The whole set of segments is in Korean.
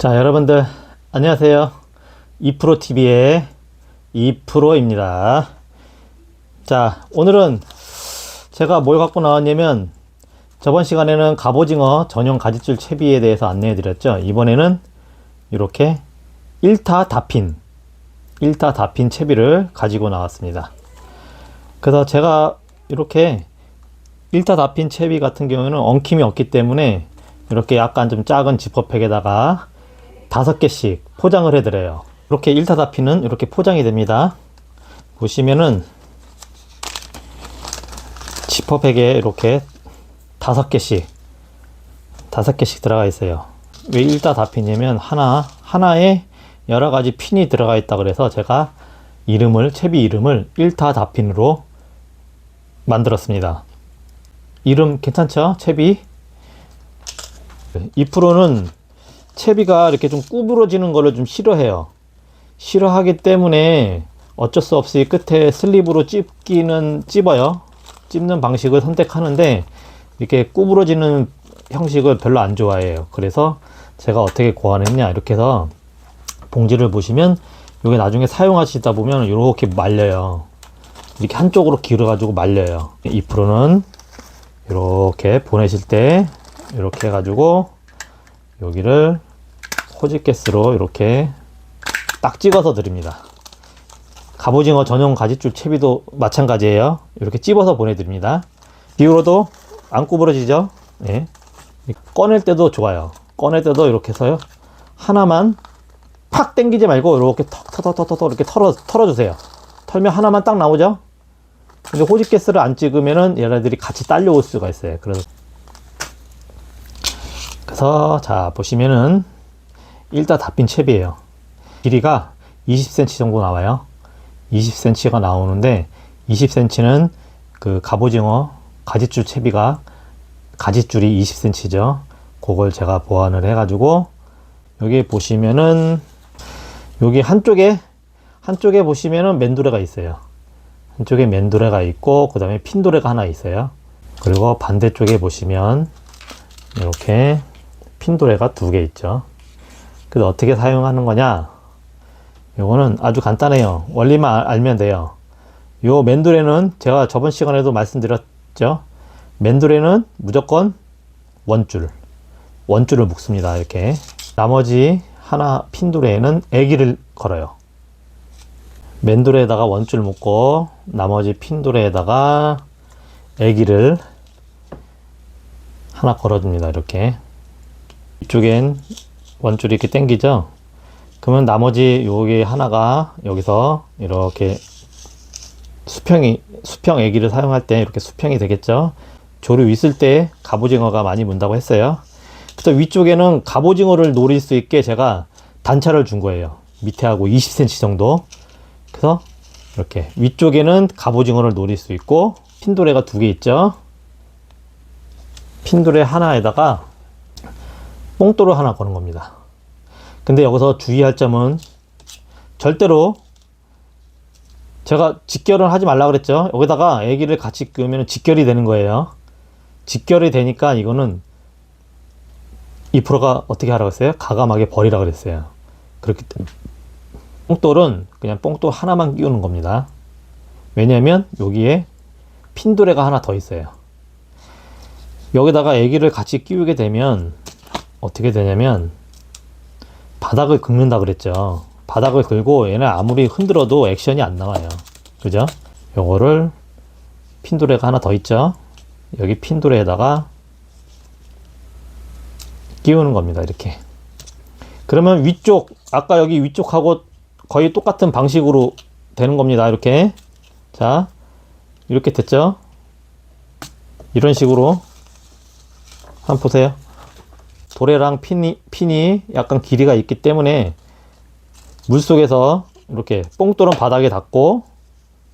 자, 여러분들 안녕하세요. 2프로TV의 2프로입니다. 자, 오늘은 제가 뭘 갖고 나왔냐면 저번 시간에는 갑오징어 전용 가지줄 채비에 대해서 안내해 드렸죠. 이번에는 이렇게 1타 다핀 1타 다핀 채비를 가지고 나왔습니다. 그래서 제가 이렇게 1타 다핀 채비 같은 경우에는 엉킴이 없기 때문에 이렇게 약간 좀 작은 지퍼팩에다가 다섯 개씩 포장을 해드려요. 이렇게 1타 다핀은 이렇게 포장이 됩니다. 보시면은 지퍼백에 이렇게 다섯 개씩 다섯 개씩 들어가 있어요. 왜 1타 다핀이냐면 하나 하나에 여러 가지 핀이 들어가 있다 그래서 제가 이름을 채비 이름을 1타 다핀으로 만들었습니다. 이름 괜찮죠? 채비 2%는 채비가 이렇게 좀 구부러지는 거를 좀 싫어해요. 싫어하기 때문에 어쩔 수 없이 끝에 슬립으로 찝기는 찝어요. 찝는 방식을 선택하는데 이렇게 구부러지는 형식을 별로 안 좋아해요. 그래서 제가 어떻게 고안했냐 이렇게 해서 봉지를 보시면 이게 나중에 사용하시다 보면 이렇게 말려요. 이렇게 한쪽으로 기울어 가지고 말려요. 2%는 이렇게 보내실 때 이렇게 해가지고 여기를 호집게스로 이렇게 딱 찍어서 드립니다. 갑오징어 전용 가지줄 채비도 마찬가지예요. 이렇게 찝어서 보내드립니다. 비우로도 안 구부러지죠? 예. 꺼낼 때도 좋아요. 꺼낼 때도 이렇게 해서요. 하나만 팍 당기지 말고 이렇게 턱턱턱턱 이렇게 털어 털어주세요. 털면 하나만 딱 나오죠? 근데 호집게스를 안 찍으면은 얘네들이 같이 딸려올 수가 있어요. 그래서 그래서 자 보시면은 일단 다핀 채비예요. 길이가 20cm 정도 나와요. 20cm가 나오는데 20cm는 그 갑오징어 가지줄 채비가 가지줄이 20cm죠. 그걸 제가 보완을 해가지고 여기 보시면은 여기 한쪽에 한쪽에 보시면은 맨도레가 있어요. 한쪽에 맨도레가 있고 그 다음에 핀도레가 하나 있어요. 그리고 반대쪽에 보시면 이렇게 핀도레가 두 개 있죠. 그래서 어떻게 사용하는 거냐? 요거는 아주 간단해요. 원리만 알- 알면 돼요. 요 맨도레는 제가 저번 시간에도 말씀드렸죠. 맨도레는 무조건 원줄. 원줄을 묶습니다. 이렇게. 나머지 하나 핀도레에는 애기를 걸어요. 맨도레에다가 원줄 묶고 나머지 핀도레에다가 애기를 하나 걸어줍니다. 이렇게. 이쪽엔 원줄이 이렇게 당기죠? 그러면 나머지 여기 하나가 여기서 이렇게 수평이, 수평 애기를 사용할 때 이렇게 수평이 되겠죠? 조류 있을 때 갑오징어가 많이 문다고 했어요. 그래서 위쪽에는 갑오징어를 노릴 수 있게 제가 단차를 준 거예요. 밑에 하고 20cm 정도. 그래서 이렇게 위쪽에는 갑오징어를 노릴 수 있고 핀도레가 두 개 있죠. 핀도레 하나에다가 뽕도를 하나 거는 겁니다. 근데 여기서 주의할 점은 절대로 제가 직결을 하지 말라 그랬죠. 여기다가 애기를 같이 끄면 직결이 되는 거예요. 직결이 되니까 이거는 2%가 어떻게 하라고 했어요? 가감하게 버리라 그랬어요. 그렇기 때문에 뽕돌은 그냥 뽕돌 하나만 끼우는 겁니다. 왜냐면 여기에 핀도레가 하나 더 있어요. 여기다가 애기를 같이 끼우게 되면 어떻게 되냐면 바닥을 긁는다 그랬죠. 바닥을 긁고 얘는 아무리 흔들어도 액션이 안 나와요. 그죠? 요거를 핀도레가 하나 더 있죠. 여기 핀도레에다가 끼우는 겁니다. 이렇게. 그러면 위쪽 아까 여기 위쪽하고 거의 똑같은 방식으로 되는 겁니다. 이렇게. 자. 이렇게 됐죠? 이런 식으로 한번 보세요. 도래랑 핀이, 핀이 약간 길이가 있기 때문에 물 속에서 이렇게 뽕돌은 바닥에 닿고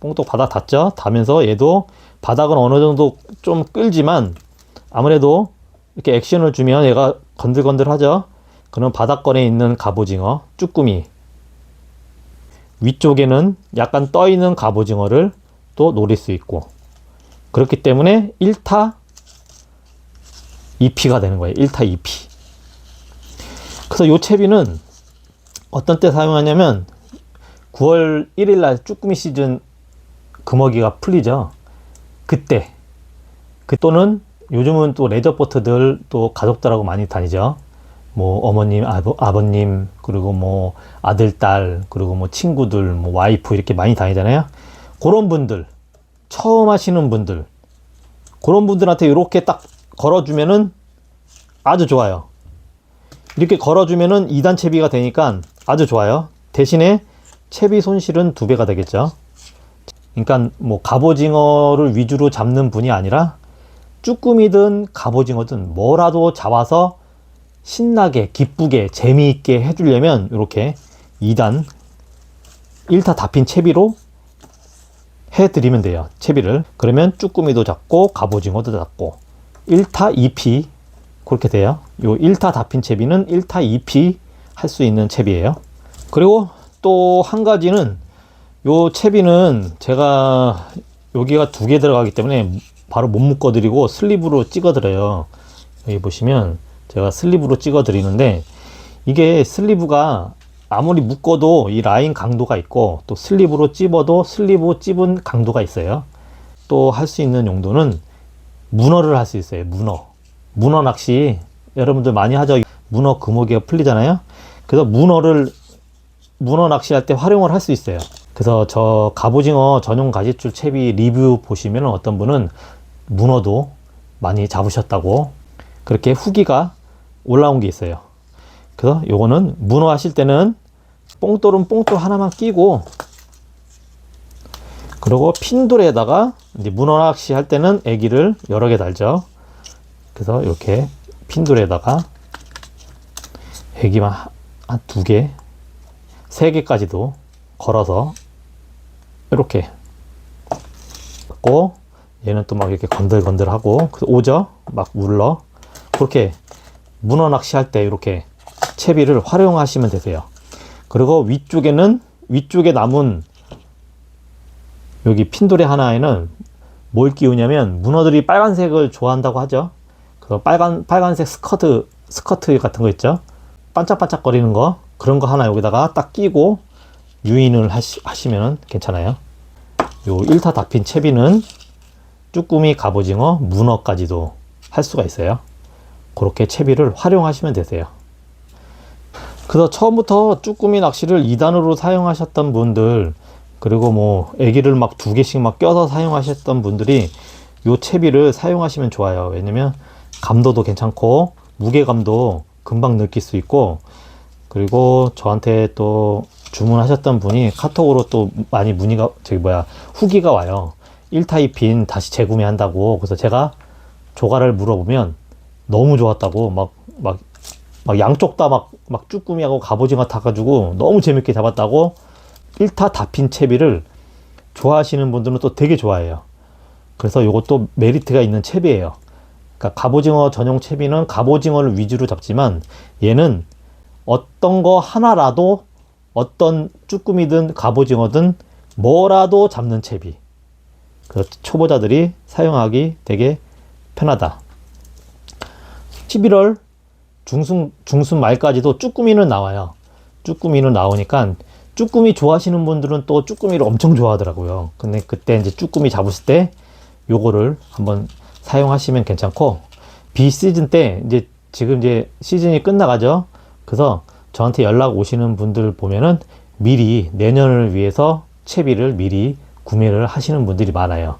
뽕돌 바닥 닿죠? 닿으면서 얘도 바닥은 어느 정도 좀 끌지만 아무래도 이렇게 액션을 주면 얘가 건들건들 하죠? 그럼 바닥권에 있는 갑오징어, 쭈꾸미 위쪽에는 약간 떠 있는 갑오징어를 또 노릴 수 있고 그렇기 때문에 1타 2피가 되는 거예요. 1타 2피. 그래서 요 채비는 어떤 때 사용하냐면 9월 1일 날 쭈꾸미 시즌 금어기가 풀리죠. 그때 그 또는 요즘은 또 레저 보트들 또 가족들하고 많이 다니죠. 뭐 어머님, 아버, 아버님 그리고 뭐 아들, 딸 그리고 뭐 친구들, 뭐 와이프 이렇게 많이 다니잖아요. 그런 분들 처음 하시는 분들 그런 분들한테 이렇게 딱 걸어주면은 아주 좋아요. 이렇게 걸어주면은 2단 채비가 되니까 아주 좋아요. 대신에 채비 손실은 두 배가 되겠죠. 그러니까 뭐 갑오징어를 위주로 잡는 분이 아니라 쭈꾸미든 갑오징어든 뭐라도 잡아서 신나게 기쁘게 재미있게 해주려면 이렇게 2단 1타 다핀 채비로 해드리면 돼요. 채비를. 그러면 쭈꾸미도 잡고 갑오징어도 잡고 1타 2피 그렇게 돼요. 요 1타 다핀 채비는 1타 2피 할 수 있는 채비예요. 그리고 또 한 가지는 요 채비는 제가 여기가 두 개 들어가기 때문에 바로 못 묶어 드리고 슬립으로 찍어 드려요. 여기 보시면 제가 슬립으로 찍어 드리는데 이게 슬리브가 아무리 묶어도 이 라인 강도가 있고 또 슬립으로 찝어도 슬리브 찝은 강도가 있어요. 또 할 수 있는 용도는 문어를 할 수 있어요. 문어. 문어 낚시 여러분들 많이 하죠. 문어 금어기가 풀리잖아요. 그래서 문어를 문어 낚시할 때 활용을 할 수 있어요. 그래서 저 갑오징어 전용 가지줄 채비 리뷰 보시면 어떤 분은 문어도 많이 잡으셨다고 그렇게 후기가 올라온 게 있어요. 그래서 요거는 문어 하실 때는 뽕돌은 뽕돌 하나만 끼고 그리고 핀돌에다가 이제 문어 낚시 할 때는 애기를 여러 개 달죠. 그래서 이렇게 핀돌에다가 애기만 한 두 개, 세 개까지도 걸어서 이렇게 고 얘는 또 막 이렇게 건들건들하고 그래서 오죠 막 울러 그렇게 문어 낚시할 때 이렇게 채비를 활용하시면 되세요. 그리고 위쪽에는 위쪽에 남은 여기 핀돌의 하나에는 뭘 끼우냐면 문어들이 빨간색을 좋아한다고 하죠. 그 빨간 빨간색 스커트 스커트 같은 거 있죠. 반짝반짝거리는 거 그런 거 하나 여기다가 딱 끼고 유인을 하시, 하시면 괜찮아요. 요 1타 다핀 채비는 쭈꾸미, 갑오징어, 문어까지도 할 수가 있어요. 그렇게 채비를 활용하시면 되세요. 그래서 처음부터 쭈꾸미 낚시를 2단으로 사용하셨던 분들 그리고 뭐 애기를 막 두 개씩 막 껴서 사용하셨던 분들이 요 채비를 사용하시면 좋아요. 왜냐면 감도도 괜찮고 무게감도 금방 느낄 수 있고 그리고 저한테 또 주문하셨던 분이 카톡으로 또 많이 문의가 저기 뭐야 후기가 와요. 1타입 빈 다시 재구매한다고. 그래서 제가 조가를 물어보면 너무 좋았다고 막 막 막 양쪽 다 막 막 쭈꾸미하고 갑오징어 타가지고 너무 재밌게 잡았다고 1타 다핀 채비를 좋아하시는 분들은 또 되게 좋아해요. 그래서 요것도 메리트가 있는 채비예요. 그러니까 갑오징어 전용 채비는 갑오징어를 위주로 잡지만 얘는 어떤 거 하나라도 어떤 쭈꾸미든 갑오징어든 뭐라도 잡는 채비. 그 초보자들이 사용하기 되게 편하다. 11월 중순 중순 말까지도 쭈꾸미는 나와요. 쭈꾸미는 나오니까 쭈꾸미 좋아하시는 분들은 또 쭈꾸미를 엄청 좋아하더라고요. 근데 그때 이제 쭈꾸미 잡으실 때 요거를 한번 사용하시면 괜찮고 비시즌 때 이제 지금 이제 시즌이 끝나가죠. 그래서 저한테 연락 오시는 분들 보면은 미리 내년을 위해서 채비를 미리 구매를 하시는 분들이 많아요.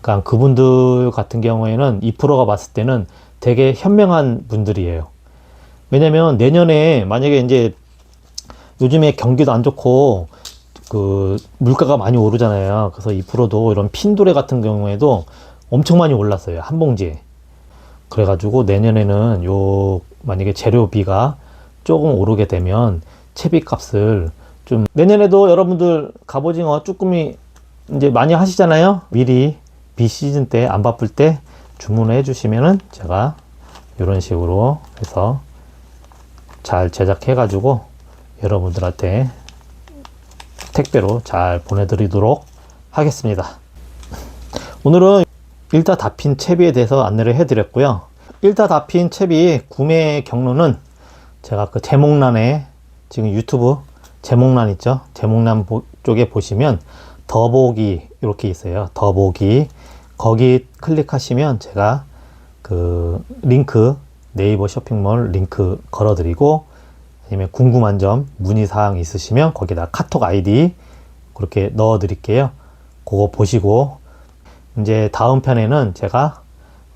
그러니까 그분들 같은 경우에는 2%가 봤을 때는 되게 현명한 분들이에요. 왜냐면 내년에 만약에 이제 요즘에 경기도 안 좋고 그 물가가 많이 오르잖아요. 그래서 2%도 이런 핀도레 같은 경우에도 엄청 많이 올랐어요. 한 봉지에. 그래가지고 내년에는 요 만약에 재료비가 조금 오르게 되면 채비 값을 좀 내년에도 여러분들 갑오징어 쭈꾸미 이제 많이 하시잖아요. 미리 비시즌 때 안 바쁠 때 주문을 해주시면은 제가 이런 식으로 해서 잘 제작해 가지고 여러분들한테 택배로 잘 보내드리도록 하겠습니다. 오늘은 일타 다핀 채비에 대해서 안내를 해드렸고요. 일타 다핀 채비 구매 경로는 제가 그 제목란에 지금 유튜브 제목란 있죠? 제목란 보- 쪽에 보시면 더보기 이렇게 있어요. 더보기 거기 클릭하시면 제가 그 링크 네이버 쇼핑몰 링크 걸어드리고 아니면 궁금한 점 문의 사항 있으시면 거기다 카톡 아이디 그렇게 넣어 드릴게요. 그거 보시고 이제 다음 편에는 제가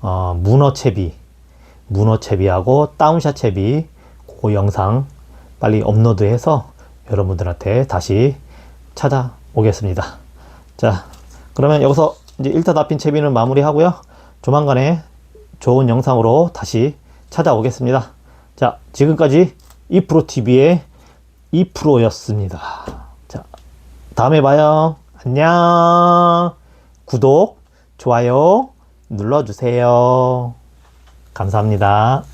어, 문어 채비 문어 채비하고 다운샷 채비 그 영상 빨리 업로드해서 여러분들한테 다시 찾아오겠습니다. 자, 그러면 여기서 이제 1타 다핀 채비는 마무리하고요. 조만간에 좋은 영상으로 다시 찾아오겠습니다. 자, 지금까지 2프로TV의 2프로였습니다. 자, 다음에 봐요. 안녕. 구독, 좋아요 눌러주세요. 감사합니다.